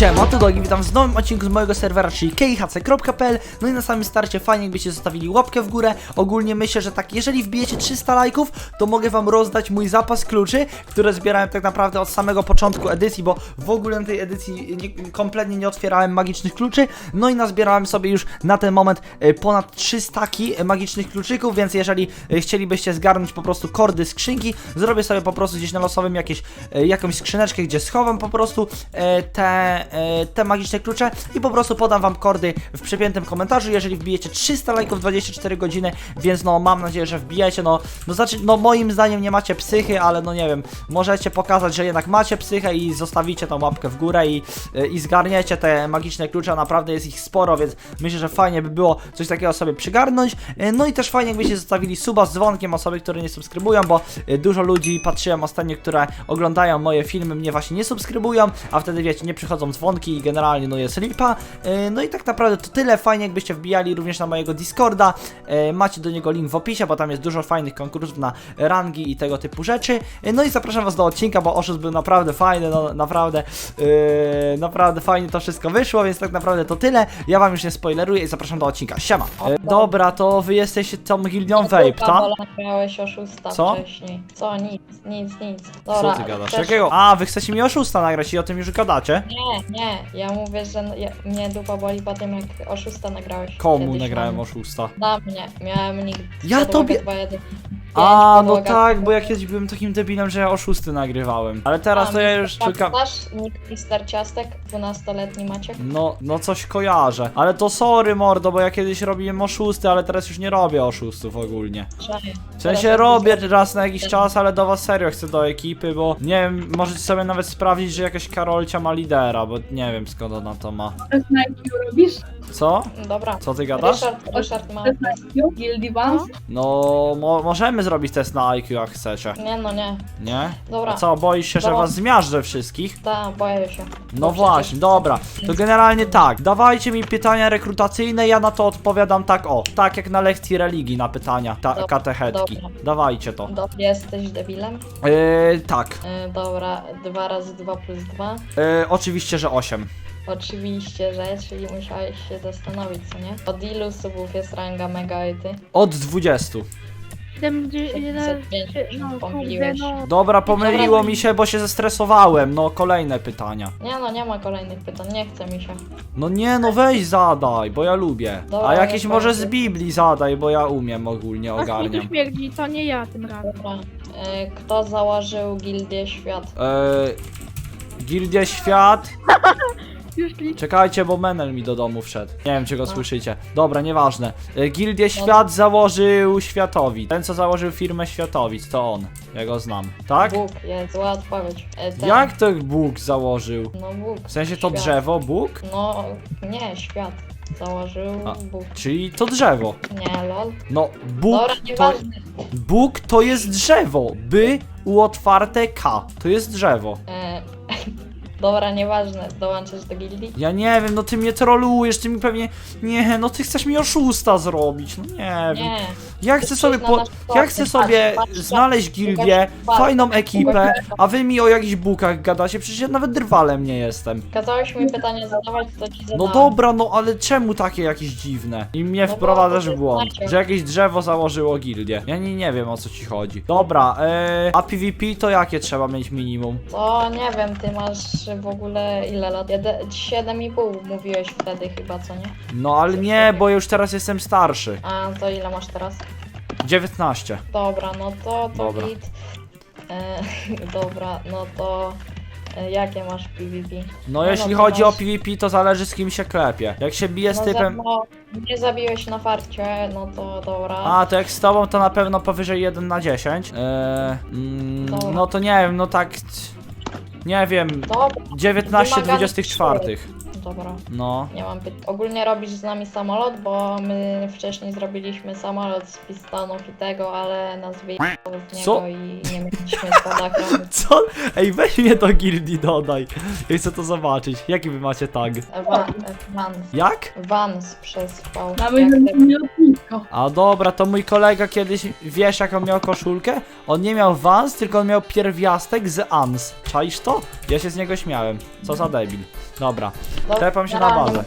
Siema, Dogi, witam w nowym odcinku z mojego serwera, czyli khc.pl No i na samym starcie fajnie jakbyście zostawili łapkę w górę. Ogólnie myślę, że tak, jeżeli wbijecie 300 lajków, to mogę wam rozdać mój zapas kluczy Które zbierałem tak naprawdę od samego początku edycji, bo w ogóle na tej edycji nie, kompletnie nie otwierałem magicznych kluczy. No i nazbierałem sobie już na ten moment e, ponad 300 e, magicznych kluczyków Więc jeżeli e, chcielibyście zgarnąć po prostu kordy skrzynki Zrobię sobie po prostu gdzieś na losowym jakieś, jakąś skrzyneczkę, gdzie schowam po prostu te, te magiczne klucze i po prostu podam wam kordy w przypiętym komentarzu, jeżeli wbijecie 300 lajków w 24 godziny, więc no mam nadzieję, że wbijecie, no, no znaczy, no moim zdaniem nie macie psychy, ale no nie wiem, możecie pokazać, że jednak macie psychę i zostawicie tą łapkę w górę i, e, i zgarniecie te magiczne klucze, naprawdę jest ich sporo, więc myślę, że fajnie by było coś takiego sobie przygarnąć, E, no i też fajnie jakbyście zostawili suba z dzwonkiem osoby, które nie subskrybują, bo e, dużo ludzi patrzyłem ostatnio, które oglądają moje filmy, mnie właśnie nie subskrybują, a wtedy wiecie, nie przychodzą dzwonki i generalnie no jest lipa. E, No i tak naprawdę to tyle, fajnie jakbyście wbijali również na mojego Discorda, E, macie do niego link w opisie, bo tam jest dużo fajnych konkursów na rangi i tego typu rzeczy. E, No i zapraszam was do odcinka, bo oszust był naprawdę fajny, no naprawdę, naprawdę fajnie to wszystko wyszło, więc tak naprawdę to tyle. Ja wam już nie spoileruję i zapraszam do odcinka. Siema. Dobra, to wy jesteście tą gildią Vape, tak? Miałeś oszusta Co? wcześniej. Co? Nic, nic, nic. Co Dobra, ty gadasz? chcesz- Jakiego? A, wy chcecie mi oszusta nagrać i o tym już gadacie? Nie, nie. Ja mówię, że ja, mnie dupa boli po tym, jak oszusta nagrałeś. Komu kiedyś nagrałem na- oszusta? Na mnie. Miałem nick. Ja tobie- 2.1. A, no podłoga tak, bo ja 2.1. kiedyś byłem takim debilem, że ja oszusty nagrywałem. Ale teraz A, to ja Mr. już tylko... Znasz nick Mister Ciastek? 12-letni Maciek? No, no coś kojarzę. Ale to sorry mordo, bo ja kiedyś robiłem oszusty, ale teraz już nie robię oszustów ogólnie. Cześć. W sensie robię raz na jakiś czas, ale do was serio chcę do ekipy, bo nie wiem, możecie sobie nawet sprawdzić, że jakaś Karolcia ma lidera, bo nie wiem skąd ona to ma. Teraz na IQ robisz? Co? Dobra. Co ty gadasz? Ryszard, Ryszard ma... Na IQ? No, mo możemy zrobić test na IQ jak chcecie. Nie, no nie. Nie? Dobra. A co, boisz się, że Dobra. was zmiażdżę wszystkich? Ta, boję się. No właśnie, dobra. To generalnie tak. Dawajcie mi pytania rekrutacyjne, ja na to odpowiadam tak o. Tak jak na lekcji religii na pytania ta Dobra, katechetki. dobra. Dawajcie to. Jesteś debilem? Yy, tak. Yy, dobra, 2 razy 2 plus 2. Yy, oczywiście, że 8. Oczywiście, że, czyli musiałeś się zastanowić, co nie? Od ilu subów jest ranga Mega i ty? Od 20. 75, no kurde, Pomyliłeś. no. Dobra, pomyliło mi się, bo się zestresowałem. No, kolejne pytania. Nie no, nie ma kolejnych pytań, nie chce mi się. No nie, no weź zadaj, bo ja lubię. Dobra, A jakieś niech może będzie. z Biblii zadaj, bo ja umiem ogólnie, tu ogarniam. śmierdzi, to nie ja tym razem. Dobra. Yy, kto założył Gildię Świat? Yy, Gildia Świat. Już klik. Czekajcie, bo Menel mi do domu wszedł. Nie wiem, czy go No. słyszycie. Dobra, nieważne. E, Gildię Świat założył Światowic. Ten, co założył firmę Światowic, to on. Ja go znam. Tak? Bóg, jest zła odpowiedź. Yy, ten- Jak to Bóg założył? No Bóg. W sensie to Świat. drzewo, Bóg? No, nie, świat. Założył A. Bóg. Czyli to drzewo. Nie, lol. No, Bóg Dobra, to, nieważne. Bóg to jest drzewo. By u otwarte K. To jest drzewo. Yy, dobra, nieważne. Dołączysz do gildii? Ja nie wiem, no ty mnie trolujesz, ty mi pewnie... Nie, no ty chcesz mi oszusta zrobić, no nie wiem. Nie. Ja chcę sobie, po, ja chcę sobie znaleźć gildię, fajną ekipę, a wy mi o jakichś bukach gadacie, przecież ja nawet drwalem nie jestem. Kazałeś mi pytanie zadawać, to ci zadałem. No dobra, no ale czemu takie jakieś dziwne? I mnie No wprowadzasz to w błąd, znacie. że jakieś drzewo założyło gildię. Ja nie, nie wiem o co ci chodzi. Dobra, e, a PvP to jakie trzeba mieć minimum? To nie wiem, ty masz w ogóle ile lat? Jede- 7,5 mówiłeś wtedy chyba, co nie? No ale nie, bo już teraz jestem starszy. A to ile masz teraz? 19. Dobra, no to to Dobra. git. E, dobra, no to e, jakie masz PvP? No jeśli to chodzi o masz- PvP to zależy z kim się klepie. Jak się bije z no, typem... no, nie zabiłeś na farcie, no to dobra. A, to jak z tobą to na pewno powyżej 1 na 10. Eee, mm, Dobra. no to nie wiem, no tak. Nie wiem. Dobra, 19 wymagany 24. dobra. No. Nie mam pytań. Ogólnie robisz z nami samolot, bo my wcześniej zrobiliśmy samolot z pistonów i tego, ale nas wyjechało z niego Co? i nie mieliśmy spadachronu. Co? Ej, weź mnie do gildii dodaj. Ja chcę to zobaczyć. Jaki wy macie tag? Vans. Jak? Vans przez V. Nawet Jak te- A dobra, to mój kolega kiedyś, wiesz jaką miał koszulkę? On nie miał Vans, tylko on miał pierwiastek z Ans. Czaisz to? Ja się z niego śmiałem. Co za debil. Dobra. Tepam się na bazę.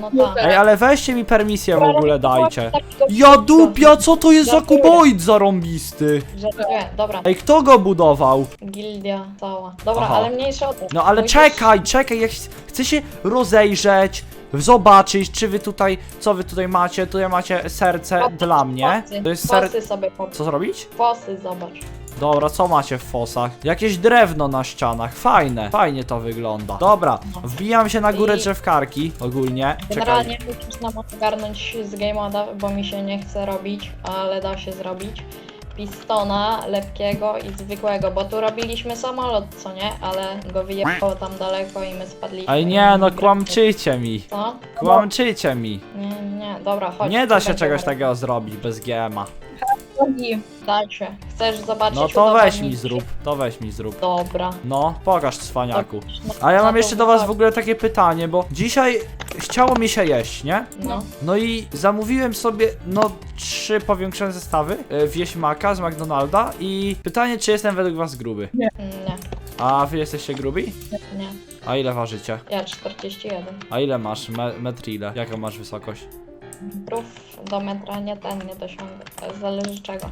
No tak. Ej, ale weźcie mi permisję w ogóle dajcie. Ja dupia, co to jest za kuboid zarąbisty? Żartuję, dobra. Ej, kto go budował? Gildia cała. Dobra, Aha. ale mniejsza o to. No ale czekaj, czekaj, ja ch- chcę się rozejrzeć, zobaczyć, czy wy tutaj, co wy tutaj macie, tutaj macie serce Fosy, dla mnie. fosy, To jest ser... Fosy sobie pop... Co zrobić? Fosy zobacz. Dobra, co macie w fosach? Jakieś drewno na ścianach, fajne, fajnie to wygląda. Dobra, wbijam się na górę I- drzewkarki, ogólnie. Czekaj, Generalnie musisz nam ogarnąć z game moda, bo mi się nie chce robić, ale da się zrobić. Pistona lepkiego i zwykłego, bo tu robiliśmy samolot, co nie? Ale go wyjechało tam daleko i my spadliśmy. Ej nie, no kłamczycie mi. Co? Kłamczycie mi. Nie, nie, dobra, chodź. Nie da tu się czegoś robić. takiego zrobić bez GMA. Drogi. Da się. Chcesz zobaczyć No to weź mi zrób, to weź mi zrób. Dobra. No, pokaż cwaniaku. No, A ja mam jeszcze do was w ogóle takie pytanie, bo dzisiaj chciało mi się jeść, nie? No. No i zamówiłem sobie, no, trzy powiększone zestawy e, wieśmaka z McDonalda i pytanie, czy jestem według was gruby? Nie, A wy jesteście grubi? nie. A ile ważycie? Ja 41. A ile masz? Me metr ile? Jaką masz wysokość? Do metra nie ten, nie dosiągę. Zależy czego.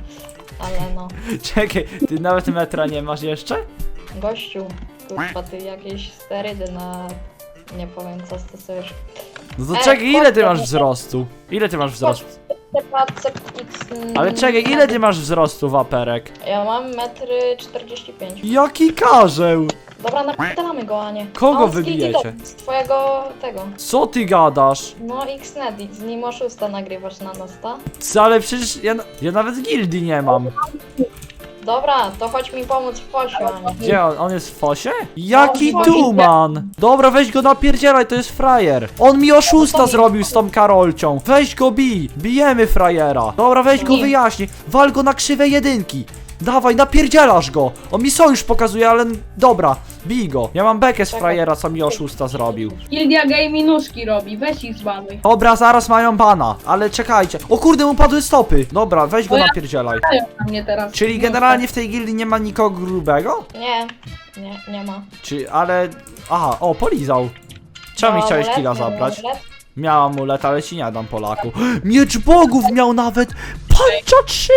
Ale no. Czekaj, ty nawet metra nie masz jeszcze? Gościu, kurwa, ty jakieś sterydy na... Nie powiem co stosujesz. No to Ej, czekaj, ile ty masz chodź. wzrostu? Ile ty masz wzrostu? X... Ale czekaj, ile ty masz wzrostu, waperek? Ja mam metry 45. Jaki karzeł? Dobra, napitalamy go, a nie. Kogo on z wybijecie? Z twojego tego. Co ty gadasz? No Xnet, z nim oszusta nagrywasz na nas, ta? Co, ale przecież ja, ja nawet gildii nie mam. Dobra, to chodź mi pomóc w posiu, a nie. Gdzie on? On jest w fosie? Jaki No, w fosie. duman! Dobra, weź go napierdzielaj, to jest frajer. On mi oszusta zrobił z tą Karolcią. Weź go bij, bijemy frajera. Dobra, weź go Nie. wyjaśnij. Wal go na krzywe jedynki. Dawaj, napierdzielasz go. On mi sojusz pokazuje, ale dobra, bij go. Ja mam bekę z frajera, co mi oszusta zrobił. Gildia Gay minuszki robi, weź ich zbanuj. Dobra, zaraz mają bana, ale czekajcie. O kurde, mu padły stopy. Dobra, weź go O ja- napierdzielaj. Dają na mnie teraz. Czyli generalnie w tej gildii nie ma nikogo grubego? Nie, nie, nie ma. Czy, ale... Aha, o, polizał. Czemu mi Miał chciałeś killa zabrać? amulet. Miał amulet, ale ci nie dam Polaku. Miecz bogów miał nawet! Pancza 3!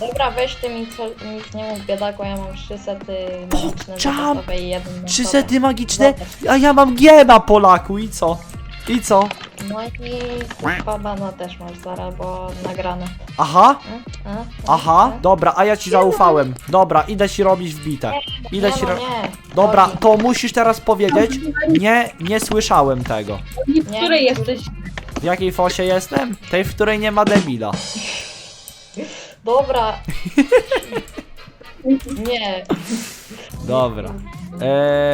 Dobra, weź ty mi co, nic nie mów biedaku, ja mam trzy sety magiczne Pokczam! zapasowe i jeden Trzy sety magiczne, a ja mam giema Polaku i co? I co? No i kurwa bana też masz zaraz, bo nagrane. Aha, A, a, aha, a. dobra, a ja ci zaufałem. Dobra, idę ci robić wbite. Idę nie, ci no ro... nie. Dobra, to musisz teraz powiedzieć. Nie, nie słyszałem tego. I w Nie. której jesteś? W jakiej fosie jestem? Tej, w której nie ma debila. Dobra. nie. Dobra.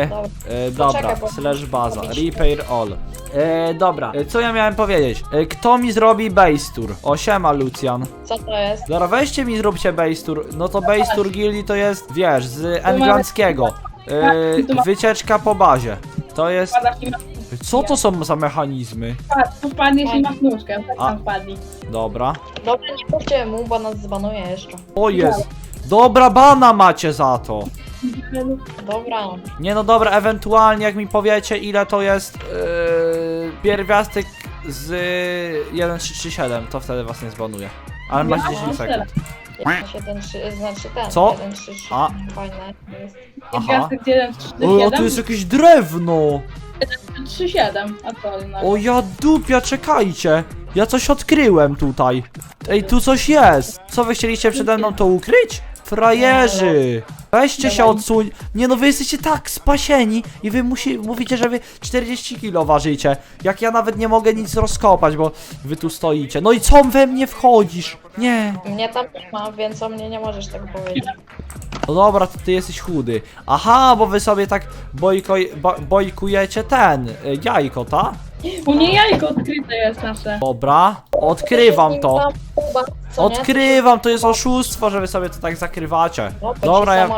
Dobra. e, dobra, Poczekaj, bo- slash baza, repair all. E, dobra, e, co ja miałem powiedzieć? E, kto mi zrobi base tour? O, siema Lucian. Co to jest? Dobra, weźcie mi zróbcie base tour. No to base tour gildii to jest, wiesz, z englandzkiego. E, wycieczka po bazie. To jest... Wpadasz i masz, Co to są za mechanizmy? tu wpadniesz i masz nóżkę, tak A. tam wpadli. Dobra. Dobra, nie mówcie mu, bo nas zbanuje jeszcze. O jest. Dobra, bana macie za to. Dobra. Nie no dobra, ewentualnie jak mi powiecie ile to jest yy, pierwiastek z 1337, to wtedy was nie zbanuje. Ale macie Ja 10 mam sekund. 1, 3, znaczy ten. Co? 1, 3, 3. A. Fajne jest. Aha. Gwiazdek 1, 3, O, tu jest 7, jakieś drewno! 3, 7. A co? No. O ja dupia, czekajcie! Ja coś odkryłem tutaj. Ej, tu coś jest! Co wy chcieliście przede mną to ukryć? Frajerzy! Weźcie się odsuń. Nie no, wy jesteście tak spasieni i wy musi, mówicie, że wy 40 kilo ważycie. Jak ja nawet nie mogę nic rozkopać, bo wy tu stoicie. No i co we mnie wchodzisz? Nie. Mnie tam nie ma, więc o mnie nie możesz tego powiedzieć. No dobra, to ty jesteś chudy. Aha, bo wy sobie tak bojkoj, bo, bojkujecie ten, y, jajko, ta? U nie jajko odkryte jest nasze. Dobra, odkrywam to. Odkrywam, to jest oszustwo, że wy sobie to tak zakrywacie. Dobra, ja...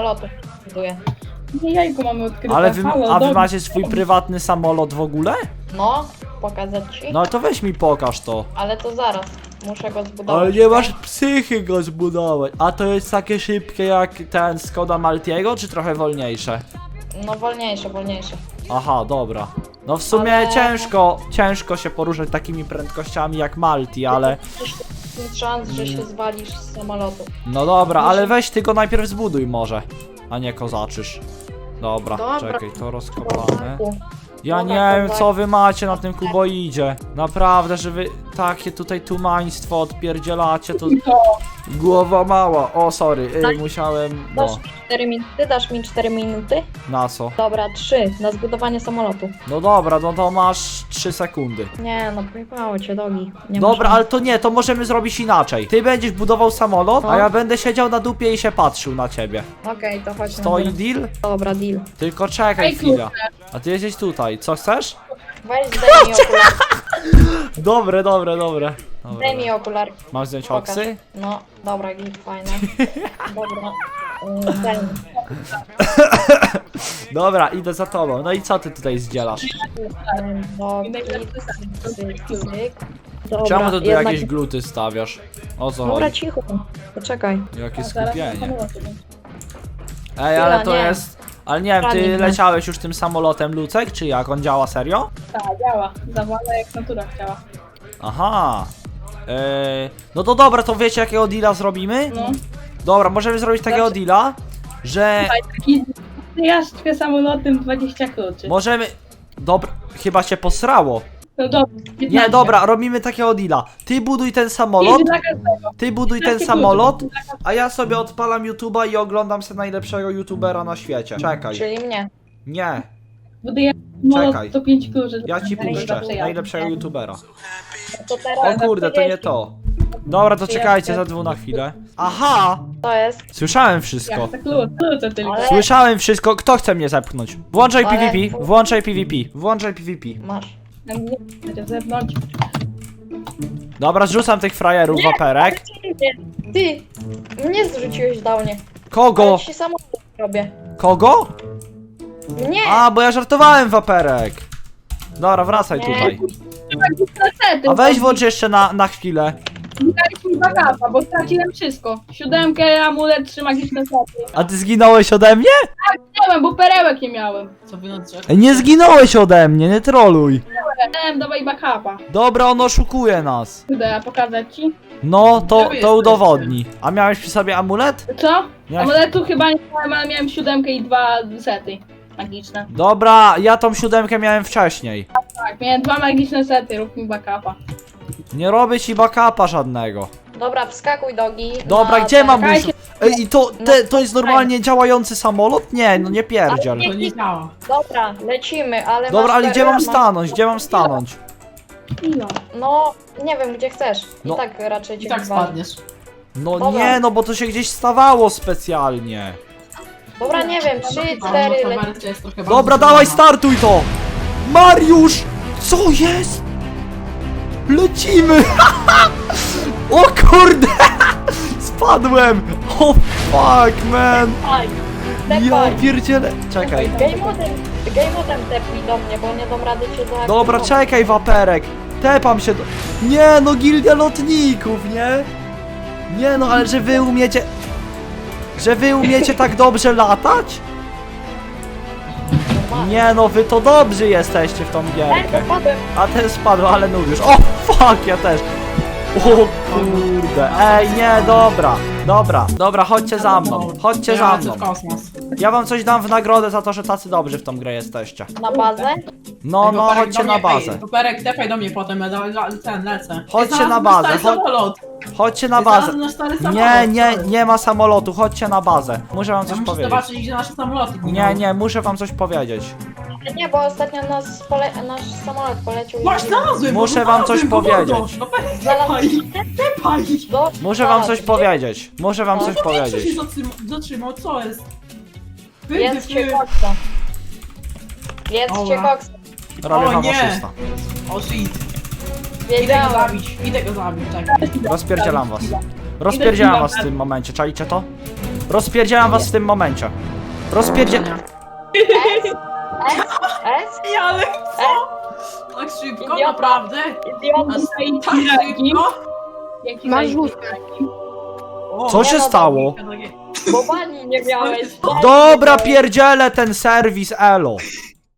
Nie jajko mamy odkryte. Ale wy, Halo, a wy dobra. macie swój prywatny samolot w ogóle? No, pokazać ci. No to weź mi pokaż to. Ale to zaraz. Muszę go zbudować. Ale nie masz psychy go zbudować. A to jest takie szybkie jak ten Skoda Maltiego, czy trochę wolniejsze? No wolniejsze, wolniejsze. Aha, dobra. No w sumie Ale- ciężko, ciężko się poruszać takimi prędkościami jak Malti, ale... Jest szans, że się zwalisz z samolotu. No dobra, ale weź ty go najpierw zbuduj może, a nie kozaczysz. Dobra, Dobra. czekaj, to rozkopane. Ja Dobra, nie wiem co wy macie na tym kuboidzie. Naprawdę, że wy takie tutaj tumaństwo odpierdzielacie, to To, głowa mała. O, sorry, Tak. y, musiałem, Dasz no, mi 4 minuty? Dasz mi 4 minuty? na co? Dobra, 3 na zbudowanie samolotu. No dobra, no to masz 3 sekundy. Nie, no pojebało cię dogi. Nie Dobra, ale to nie, to możemy zrobić inaczej. Ty będziesz budował samolot, a No. ja będę siedział na dupie i się patrzył na ciebie. Okej, to chodź na Stoi górę. deal? Dobra, deal. Tylko czekaj Ej, chwilę. A ty jesteś tutaj, co chcesz? Weź zdejmij okulary. Dobre, dobre, dobre. Dobra. Zdejmij okulary. Masz zdjąć Pokaż. oksy? No, dobra, git, fajne. Dobra. Dobra, idę za tobą. No i co ty tutaj zdzielasz? Cyk, cyk. Dobra, Czemu ty tu jednak- jakieś gluty stawiasz? O co Dobra, chodzi? cicho. Poczekaj. Jakie skupienie. Ej, ale to nie. jest... Ale nie wiem, ty leciałeś już tym samolotem Lucek, czy jak? On działa serio? Tak, działa. Zawala jak natura chciała. Aha. Eee, no to dobra, to wiecie jakiego deala zrobimy? No. Dobra, możemy zrobić takiego Dobrze. deala, że Tutaj taki jażdżkę samolotem 20 kluczy. możemy... Dobra, chyba się posrało. No dobra. Nie, 15. dobra, robimy takiego deala. Ty buduj ten samolot, Idzie dla każdego. ty buduj ten 15 samolot, kluczy. a ja sobie odpalam YouTube'a i oglądam sobie najlepszego YouTubera na świecie. Czekaj. Czyli mnie. Nie, Buduję Czekaj. to 5 kluczy. ja ci puszczę ja. najlepszego YouTubera. To O teraz kurde, to nie to. Dobra, to czekajcie za dwóch na chwilę. Aha! to jest. Słyszałem wszystko. Jak to klucze, klucze tylko. Ale- Słyszałem wszystko. Kto chce mnie zepchnąć? Włączaj Ale- PvP, włączaj PvP, włączaj PvP. Masz. Na mnie będzie zewnątrz. Dobra, zrzucam tych frajerów waperek. Ty! Mnie zrzuciłeś do mnie. Kogo? Ale ci samolot robię. Kogo? Nie! A, bo ja żartowałem waperek. Dobra, wracaj Nie. tutaj. Sety, A weź włącz jeszcze na, na chwilę. Dajcie mi backupa, bo straciłem wszystko. Siódemkę, amulet, trzy magiczne sety. A ty zginąłeś ode mnie? Nie wiem, bo perełek nie miałem. Co wy na? Nie zginąłeś ode mnie, nie troluj. Miałem, dawaj backupa. Dobra, on oszukuje nas. Idę pokazać ci. No, to, to udowodni. A miałeś przy sobie amulet? Co? Miałeś... Amuletu chyba nie miałem, ale miałem siódemkę i dwa sety magiczne. Dobra, ja tą siódemkę miałem wcześniej. Tak, miałem dwa magiczne sety, rób mi backupa. Nie robię ci backupa żadnego. Dobra, wskakuj dogi. Dobra, na gdzie ten- mam. Czekajcie. Ej, i to, te, to jest normalnie działający samolot? Nie, no nie pierdziel. To nie działa. Dobra, lecimy, ale. Dobra, masz ale gdzie mam stanąć? Gdzie mam stanąć? No, nie wiem gdzie chcesz. I No. tak raczej I cię tak wywali. spadniesz. No Dobra. nie, no bo to się gdzieś stawało specjalnie. Dobra, nie wiem, 3, A 4, może ta leci. wersja jest trochę Dobra, dawaj, startuj to! Mariusz! Co jest? Lecimy! o kurde! Spadłem! O fuck, man! Ja pierdzielę. Czekaj. Game modem, game modem tepnij do mnie, bo nie dam rady cię zaaktywować. Dobra, czekaj, waperek. Tepam się do... Nie, no gildia lotników, nie? Nie, no ale że wy umiecie... Że wy umiecie tak dobrze latać? Nie, no wy to dobrzy jesteście w tą gierkę. A ten spadł, ale już. O, fuck, ja też. O kurde. Ej, nie, dobra. Dobra, dobra, chodźcie za mną. Chodźcie za mną. w kosmos. Ja wam coś dam w nagrodę za to, że tacy dobrzy w tą grę jesteście. Na bazę? No, Ej, no, chodźcie do na mnie- bazę. Ej, Koperek, tepaj do mnie potem, ja ten lecę. Chodźcie na bazę, stary chodź- samolot. Chodźcie na bazę. znalazłem nasz stary Nie, samolot, nie, nie ma samolotu, chodźcie na bazę. Muszę wam Ja coś muszę powiedzieć. zobaczyć, gdzie nasze samoloty Nie, nie, muszę wam coś powiedzieć. Nie, bo ostatnio nas pole... nasz samolot polecił. i- Masz znalazłem go, Muszę wam coś znalazłem go, powiedzieć. mordo. Koperek, Znalazłeś? tepaj, tepaj. Do... Muszę wam coś znalazłeś. powiedzieć. Muszę wam coś Co się powiedzieć. zatrzymał, zatrzymał, co jest? Wy, Jedzcie wy, koksa. Dobra. koksa. Robię O wam nie. oszusta. O shit. Idę go zabić, idę go zabić, czekaj. Rozpierdzielam was. Rozpierdzielam was w tym momencie, czajcie to? Rozpierdzielam was w tym momencie. Rozpierdzie... S? Ej, ale S? Tak szybko, Idiota. naprawdę? Idiota. Aż Ej, tak szybko? Jaki Masz zajebisty. wózkę. O, Co się stało? Bo bani nie miałeś. Dobra, pierdzielę ten serwis, elo.